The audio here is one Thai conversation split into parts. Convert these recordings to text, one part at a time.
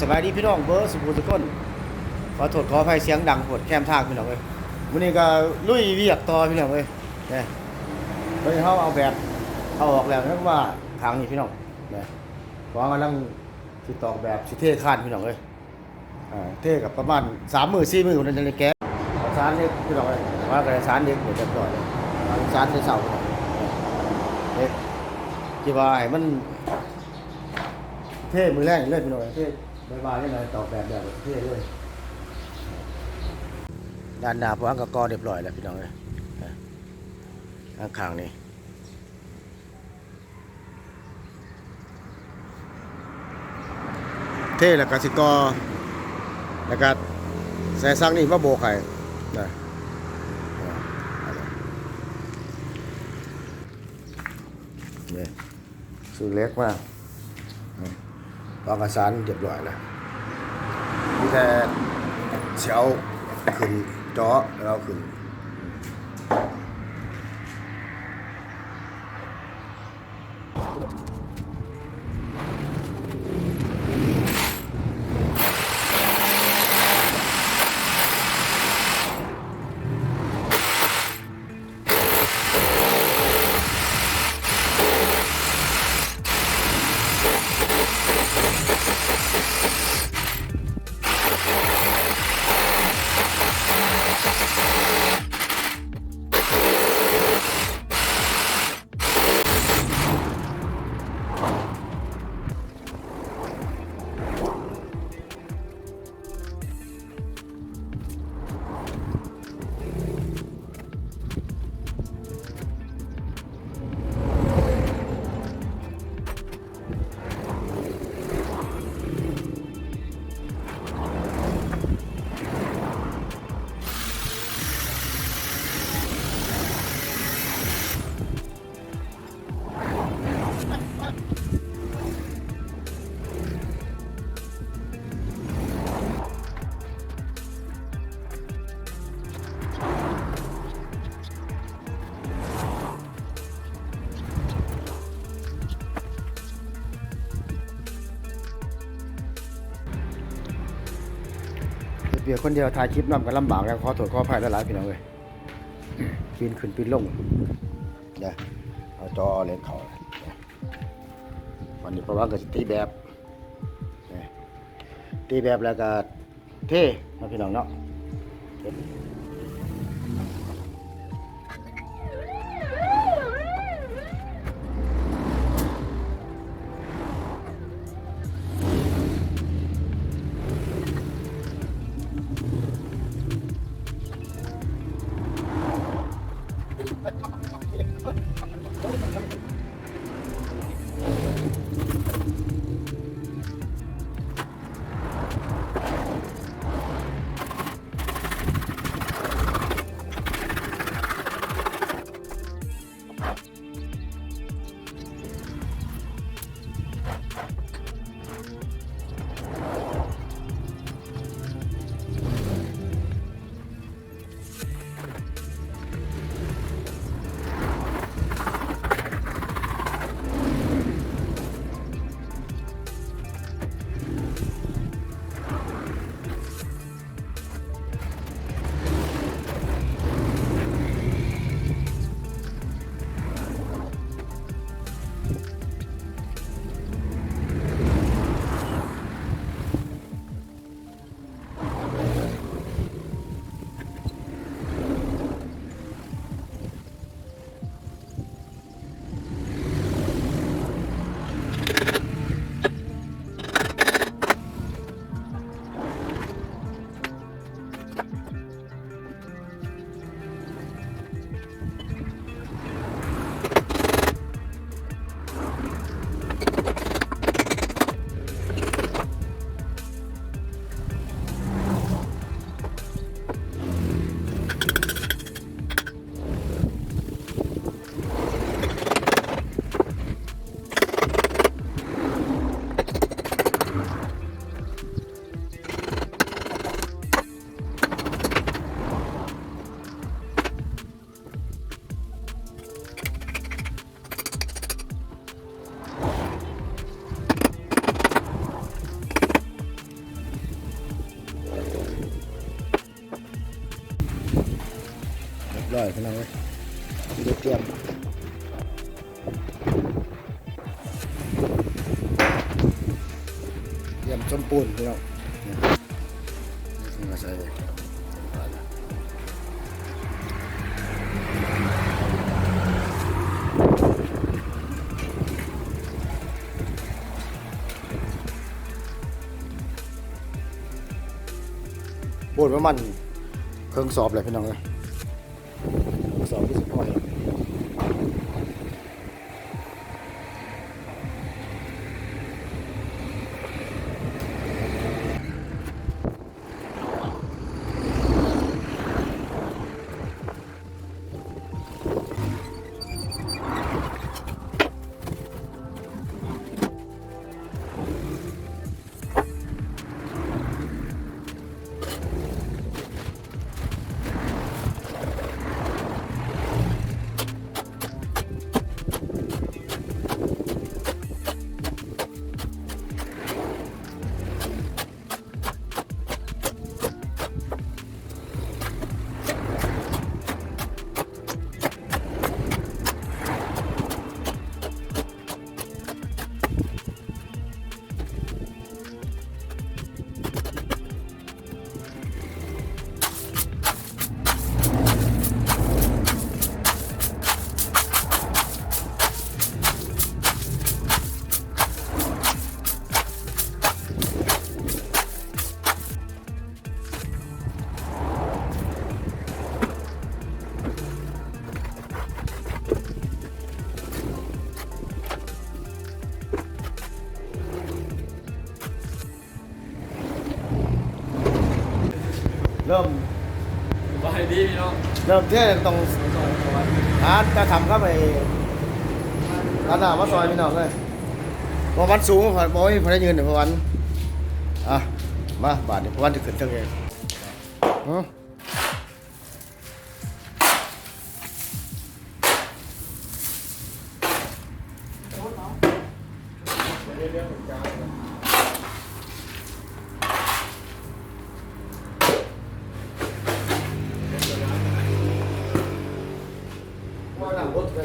สบายดีพี่น้องเบอร์สุภูทุกคนขอโทษขออภัยเสียงดังปวดแคมทางพี่น้องเอ้ยวันนี้ก็ลุยเวียกต่อพี่น้องเอ้ยเนี่ยเฮ้ยเขาเอาแบบเอาออกแล้วนะว่าทางนี้พี่น้องเนี่ยเพราะกำลังติดต่อแบบสิเทคานพี่น้องเอ้ยอ่าเท่กับประมาณสามหมือสี่หมือคนนั้นจะเลยแก้สารเล็กพี่น้องเอ้ยว่ากันสารเล็กหมดจะก่อนเอาสารในเสาพี่น้องเล็กที่ว่าให้มันเท่มือแรกเลยพี่น้องเท่ ใบไม้นี่เลยตอกแบบแบบประเท่เลยด้านหน้าพวกอังกกอเรียบร้อยแล้วพี่น้องเลยข้างขางๆนี่เท่แล้วก็สิกอแล้วก็ใส่ซังนี่มาโบกไข่นะนี่สูตรเล็กมาก วางกระสานเรียบร้อยแล้วมีแต่เสียวขึ้นจอแล้วขึ้น เบียกคนเดียวถ่ายคลิปนำกันลำบากแล้วขอโทษขออภัยหลายๆพี่น้องเลยปีนขึ้นปีนลงเดี๋ยวเอาจอเลนเขาวันนี้เพราะว่าก็สิตีแบบนี่ตีแบบแล้วก็เท่พี่น้องเนาะ どうも。 ร้อยพี่น้องเลยเดี๋ยวเตรียมเตรียมจมปูนพี่น้องนี่ยนี่มาใส่เลยปูนประมาณเครื่องสอบเลยพี่น้องเลย สอบ เริ่มสบายดีพี่น้องเริ่มเที่ยงตรงร้านกระทำเข้าไปร้านหน้ามาซอยพี่น้องเลยเพราะวันสูงพอพอไม่พอได้ยืนเดี๋ยวพอวันอะมาบาทเดี๋ยวพอวันจะขึ้นเท่าไหร่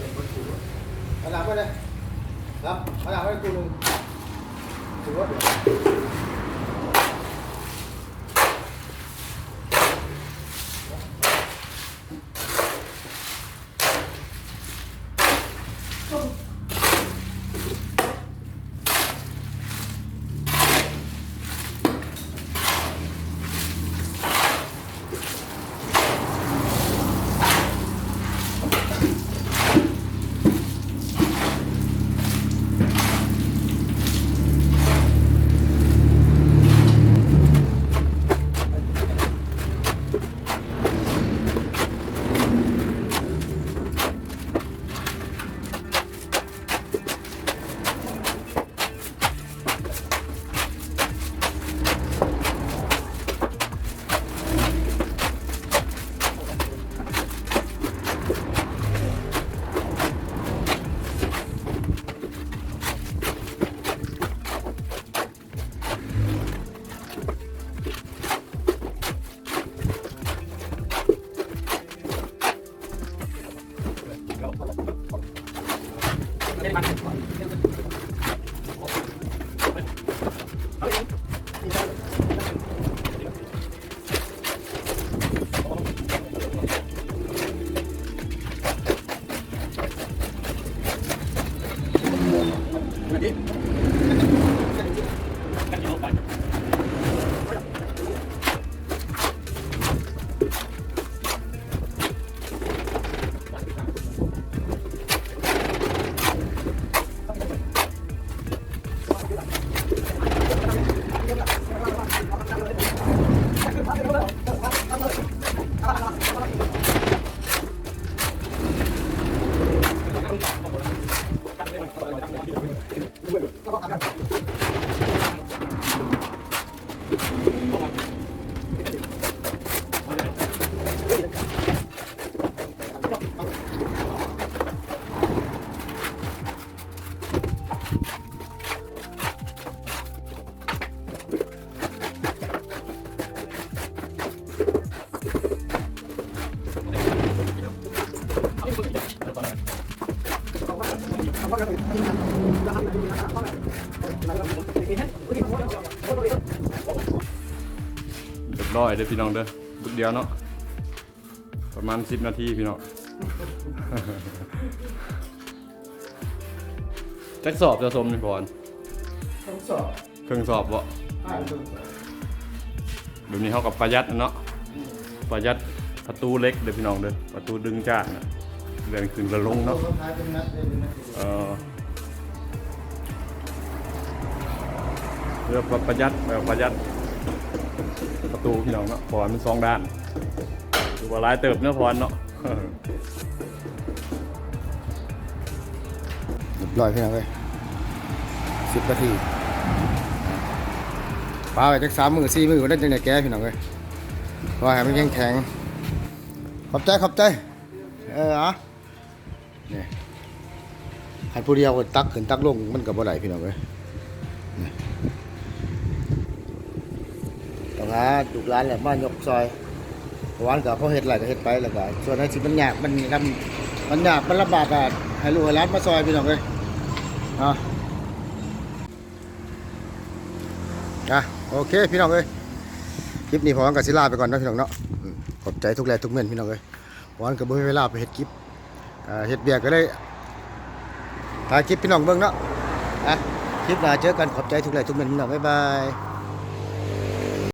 หนังรถเลยมาหนังไปเ dele. ร้อยเด้อพี่น้องเด้อบุดเดียวเนาะประมาณ10นาทีพี่น้องจักสอบจะสมนี่พรต้องสอบเครื่องสอบบ่ให้ต้องสอบแบบนี้เฮากับประหยัดเนาะประหยัดประตูเล็กเด้อพี่น้องเด้อประตูดึงจ้างน่ะเดินขึ้นและลงเนาะต้องท้ายเป็นนัดเลยเป็นนัดเออเรือประหยัดแบบประหยัด ประตูพี่น้องเนาะพรมันสองด้านดูว่าลายเติบเนื้อพรเนาะเรียบร้อยพี่น้องเลยสิบนาทีปลาไปจักสามมือสี่มือได้จังไดแก้พี่น้องเลยรอให้มันแข็งแข็งขอบใจขอบใจ เอออะเนี่ให้ผู้เดียวตักขึ้นตักลงมันกับบ่ไหลพี่น้องเลยะลูกหลานแหละมายกซอยเพราะวานกับพ่อเฮ็ดอะไรก็เฮ็ดไปแล้วก็ส่วนให้สิมันยากมันทำมันยากมันลำบากก็ให้ลูกให้หลานมาซอยพี่น้องเลยอะอะโอเคพี่น้องเอ้ยคลิปนี้พร้อมกับศิลาไปก่อนนะพี่น้องเนาะขอบใจทุกแรงทุกเม่นพี่น้องเอ้ยวันกับบ่มีเวลาไปเฮ็ดคลิปเฮ็ดเบียกก็ได้ถ่ายคลิปพี่น้องเบิ่งเนาะอะคลิปหน้าเจอกันขอบใจทุกแรงทุกเม่นพี่น้องบ๊ายบาย